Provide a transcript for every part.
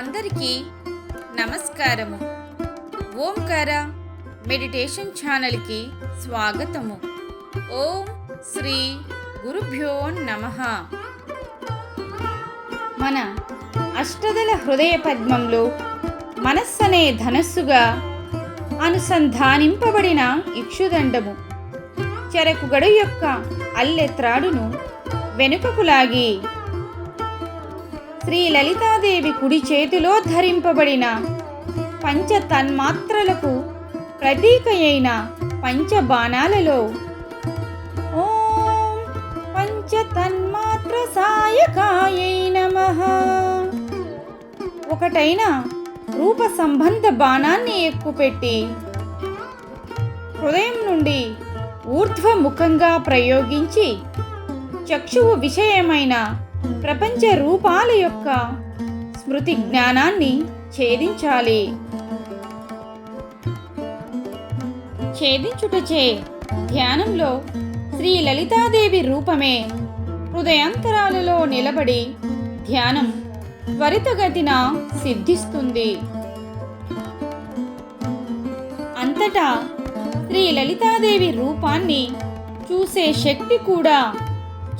అందరికీ నమస్కారము. ఓంకార మెడిటేషన్ ఛానల్కి స్వాగతము. ఓం శ్రీ గురుభ్యో నమ. మన అష్టదల హృదయ పద్మంలో మనస్సనే ధనస్సుగా అనుసంధానింపబడిన ఇక్షుదండము. చెరకుగడు యొక్క అల్లెత్రాడును వెనుకకు లాగి శ్రీ లలితాదేవి కుడి చేతిలో ధరింపబడిన పంచ తన్మాత్రలకు ప్రతీక అయిన పంచబాణాలలో ఓం పంచ తన్మాత్ర సాయకాయై నమః. ఒకటైన రూప సంబంధ బాణాన్ని ఎక్కుపెట్టి హృదయం నుండి ఊర్ధ్వముఖంగా ప్రయోగించి చక్షువు విషయమైన ప్రపంచ రూపాల యొక్క స్మృతి జ్ఞానాన్ని ఛేదించాలి. ఛేదించుటచే ధ్యానంలో శ్రీ లలితాదేవి రూపమే హృదయాంతరాలలో నిలబడి ధ్యానం త్వరితగతిన సిద్ధిస్తుంది. అంతటా శ్రీ లలితాదేవి రూపాన్ని చూసే శక్తి కూడా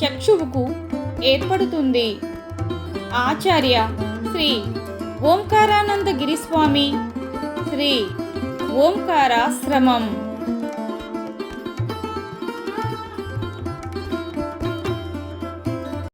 చక్షువుకు ఏర్పడుతుంది. ఆచార్య శ్రీ ఓంకారానంద గిరిస్వామి శ్రీ ఓంకారాశ్రమం.